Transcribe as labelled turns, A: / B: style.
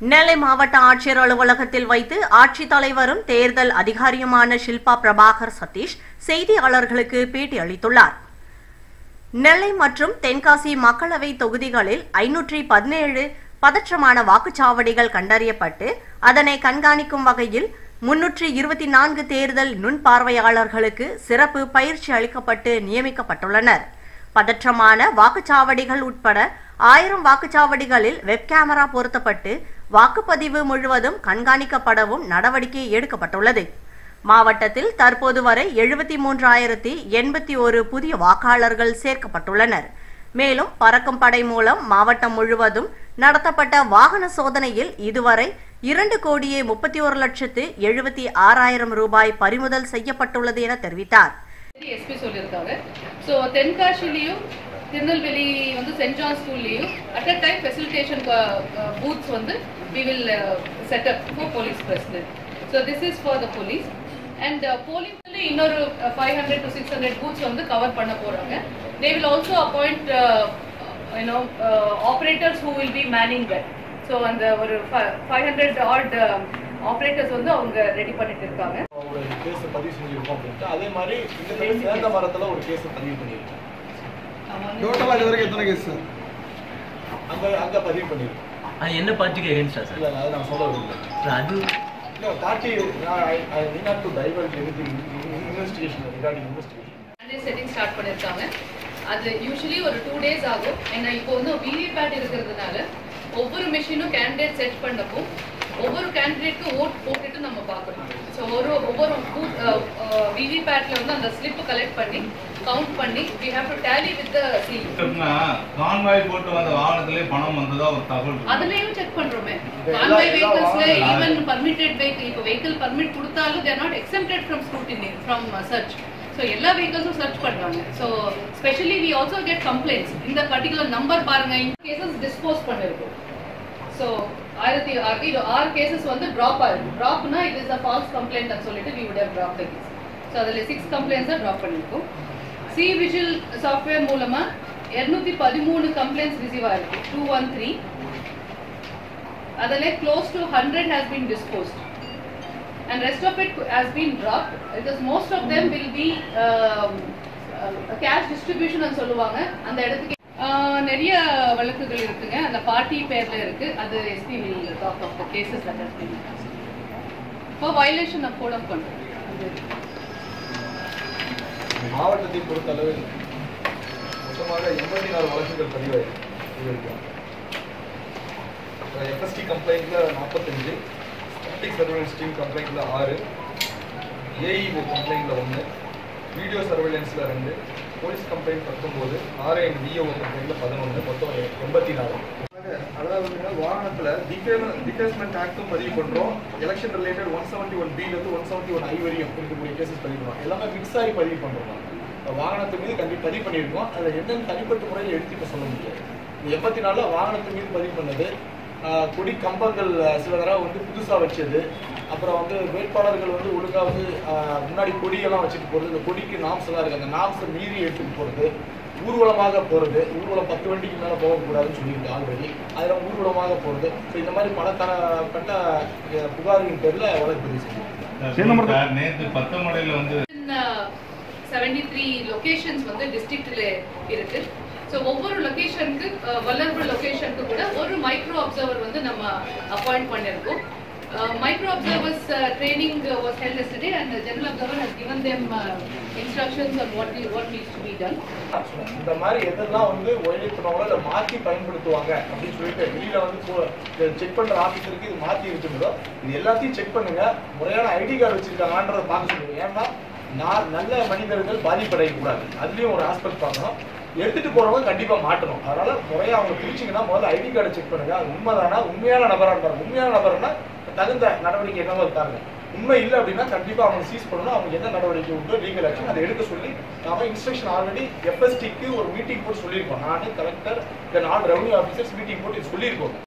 A: நெல்லை மாவட்ட ஆட்சியர் அலுவலகத்தில் வைத்து ஆட்சித்தலைவரும் தேர்தல் அதிகாரியுமான ஷில்பா பிரபாகர் சதீஷ் செய்தியாளர்களுக்கு பேட்டி அளித்துள்ளார். நெல்லை மற்றும் தென்காசி மக்களவை தொகுதிகளில் ஐநூற்றி பதினேழு பதற்றமான வாக்குச்சாவடிகள் கண்டறியப்பட்டு அதனை கண்காணிக்கும் வகையில் முன்னூற்றி இருபத்தி நான்கு தேர்தல் நுண்பார்வையாளர்களுக்கு சிறப்பு பயிற்சி அளிக்கப்பட்டு நியமிக்கப்பட்டுள்ளனர். பதற்றமான வாக்குச்சாவடிகள் உட்பட ஆயிரம் வாக்குச்சாவடிகளில் வெப் கேமரா பொருத்தப்பட்டு வாக்குப்பதிவு முழுவதும் கண்காணிக்கப்படவும் நடவடிக்கை எடுக்கப்பட்டுள்ளது. மாவட்டத்தில் தற்போது வரை எழுபத்தி மூன்றாயிரத்தி எண்பத்தி ஒரு புதிய வாக்காளர்கள் சேர்க்கப்பட்டுள்ளனர். மேலும் பறக்கும் படை மூலம் மாவட்டம் முழுவதும் நடத்தப்பட்ட வாகன சோதனையில் இதுவரை இரண்டு கோடியே முப்பத்தி ஒரு லட்சத்து எழுபத்தி ஆறாயிரம் ரூபாய் பறிமுதல் செய்யப்பட்டுள்ளது என தெரிவித்தார்.
B: எஸ்பி சொல்லியிருக்காங்க ஸோ தென்காசிலையும் திருநெல்வேலி வந்து சென்ட் ஜான் ஸ்கூல்லையும் at a time facilitation booths வந்து we will set up for police president so this is for the police and போலீஸ்ல இன்னொரு five hundred to six hundred booths வந்து கவர் பண்ண போறாங்க. They will also appoint you know operators who will be manning that so அந்த ஒரு five hundred add operators வந்து அவங்க ready பண்ணிட்டு இருக்காங்க.
C: ஒரு கேஸ் பதிவு செஞ்சிருக்கோம் அப்படின்ட்டு. அதே மாதிரி இந்த சேர்ந்த மரத்துல ஒரு கேஸ் பதிவு பண்ணியிருக்கோம்.
D: டோட்டலா இது வரைக்கும் எத்தனை கேஸ் சார்
C: அங்க அங்க பதிவு பண்ணியிருக்கோம்
E: அது என்ன பார்ட்டிக்கு எகென்ஸ்டா சார்
C: இல்ல அதை நான் சொல்ல விரும்பல.
E: அது
C: இல்ல தாட்டி I need not to divert anything investigation regarding investigation
B: candidate setting start பண்ணியிருக்காங்க அது யூஸ்வலி ஒரு டூ டேஸ் ஆகும். ஏன்னா இப்போ வந்து விவிபேட் இருக்கிறதுனால ஒவ்வொரு மிஷினும் கேண்டிடேட் செட் பண்ணப்போ ஒவ்வொரு கேண்டிடேட்க்கு ஓட் போட்டுட்டு நம்ம பார்க்கணும். ஸோ ஒரு ஒவ்வொரு பூத் விவிபேட்ல வந்து அந்த ஸ்லிப் கலெக்ட் பண்ணி கவுண்ட் பண்ணி we have to tally with the seal
F: convoy போட்டு வந்த வாகனத்திலே பணம் வந்ததா ஒரு தகவல்.
B: அதுலயும் செக் பண்றோமே. கான்வாய்
C: வாகனம்
B: ஈவன் பர்மிட்டட் வெஹிக்கிள் இப்போ வெஹிக்கிள் பர்மிட் கொடுத்தாலும் they're not exempted from scrutiny from search so எல்லா வெஹிக்கிள்ஸும் சர்ச் பண்றாங்க. So specially we also get complaints இந்த பர்டிகுலர் நம்பர் பாருங்க இந்த கேசஸ் டிஸ்போஸ் பண்ணிருக்கோம். ஸோ ஆயிரத்தி ஆறு இது ஆறு கேசஸ் வந்து ட்ராப் ஆயிருக்கு. ட்ராப்னா it is a false complaint சொல்லிட்டு we would have drop the case so அதில் சிக்ஸ் கம்ப்ளைண்ட்ஸை ட்ராப் பண்ணியிருக்கோம் சி விஷுவல் சாஃப்ட்வேர் மூலமா இருநூத்தி பதிமூணு கம்ப்ளைண்ட்ஸ் ரிசீவ் ஆயிருக்கு. டூ ஒன் த்ரீ அதில் close to hundred has been disposed and rest of it has been dropped. Because most of them will be um, uh, சொல்லுவாங்க. அந்த இடத்துக்கு நிறைய வழக்குகள் இருக்குங்க. அந்த பார்ட்டி பேர்ல இருக்கு. அது SP will talk of the cases that for violation of code of control
C: மாவட்டத்தை பொறுத்தளவில் மொத்தமாக எண்பத்தி நாலு வழக்குகள் பதிவாயிருக்கு எஃப்எஸ்டி கம்ப்ளைண்ட்ல நாற்பத்தஞ்சு ஸ்டாட்டிக் சர்வேலன்ஸ் டீம் கம்ப்ளைண்ட்ல ஆறு ஏஇஓ கம்ப்ளைண்ட்ல ஒன்று வீடியோ சர்வேலன்ஸ்ல ரெண்டு போலீஸ் கம்ப்ளைண்ட் பத்தொம்போது ஆர்ஐஎன் விஓ கம்ப்ளைண்ட்ல பதினொன்று மொத்தம் எண்பத்தி நாலு. வாகனத்துல டிஃபேஸ்மெண்ட் ஆக்டும் பதிவு பண்ணுறோம் election related one seventy one பிலேருந்து one seventy one I வரையும் இருக்கக்கூடிய கேசஸ் பதிவு பண்ணுறோம் எல்லாமே மிக்ஸ் ஆகி பதிவு பண்ணுறோம் வாகனத்து மீது கண்டி பதிவு பண்ணியிருக்கோம். அதை என்னென்ன தனிப்பட்ட முறையில் எடுத்து இப்போ சொல்ல முடியாது. எண்பத்தி நாலில் வாகனத்து மீது பதிவு பண்ணது கொடி கம்பங்கள் சில தடவை வந்து புதுசாக வச்சது. அப்புறம் வந்து வேட்பாளர்கள் வந்து ஒழுங்காக வந்து முன்னாடி கொடியெல்லாம் வச்சுட்டு போகிறது இந்த கொடிக்கு நாம்ஸ் எல்லாம் இருக்குது அந்த நாம்ஸை மீறி எடுத்துகிட்டு போகிறது ஊர்வலமாக போறது ஊர்வலம் பத்து வண்டிக்கு மேல போகக்கூடாதுன்னு சொல்லியிருக்கு ஆல்ரெடி அதுல ஊர்வலமாக போறது. ஸோ இந்த மாதிரி பல தரப்பட்ட அஹ், புகார்களின் பேர்ல வழக்கு பதிவு
F: நேத்து பத்தமடையில வந்து
B: செவன்டி த்ரீ லொகேஷன்ஸ் வந்து டிஸ்ட்ரிக்ட்ல இருக்கு. ஸோ ஒவ்வொரு லொகேஷனுக்கு வல்லரபிள் லொகேஷனுக்கு கூட ஒரு மைக்ரோ அப்சர்வர் வந்து நம்ம அப்பாயிண்ட் பண்ணியிருக்கோம் micro observers training held yesterday and the general observer has given them uh, instructions on what what needs to be done.
C: இந்த மாதிரி எதெல்லாம் வந்து ஒழிப்புனவங்களோ இல்லை மாற்றி பயன்படுத்துவாங்க அப்படின்னு சொல்லிட்டு வெளியில வந்து செக் பண்ற ஆஃபீஸருக்கு இது மாற்றி இருக்குங்களோ இது எல்லாத்தையும் செக் பண்ணுங்க. முறையான ஐடி கார்டு வச்சிருக்காங்கன்றத பார்க்க சொல்லுங்க. ஏன்னா நான் நல்ல மனிதர்கள் பாதிப்படையக்கூடாது. அதுலயும் ஒரு ஆஸ்பெக்ட் பார்க்கணும். எடுத்துட்டு போறவங்க கண்டிப்பா மாட்டணும். அதனால முறையா அவங்க பிரிச்சிங்கன்னா முதல்ல ஐடி கார்டை செக் பண்ணுங்க. அது உண்மைதானா? உண்மையான நபரா பாருங்க உண்மையான நபர்னா தகுந்த நடவடிக்கை என்னவோ இருக்காங்க உண்மை இல்லை அப்படின்னா கண்டிப்பா அவங்க சீஸ் பண்ணணும். அவங்க என்ன நடவடிக்கை உண்டோ லீகல் ஆக்ஷன் அதை எடுக்க சொல்லி நாம இன்ஸ்ட்ரக்ஷன் ஆல்ரெடி எஃப்எஸ்டிக்கு ஒரு மீட்டிங் போட்டு சொல்லியிருக்கோம். நான் collector then all revenue officers meeting போட்டு சொல்லியிருக்கோம்.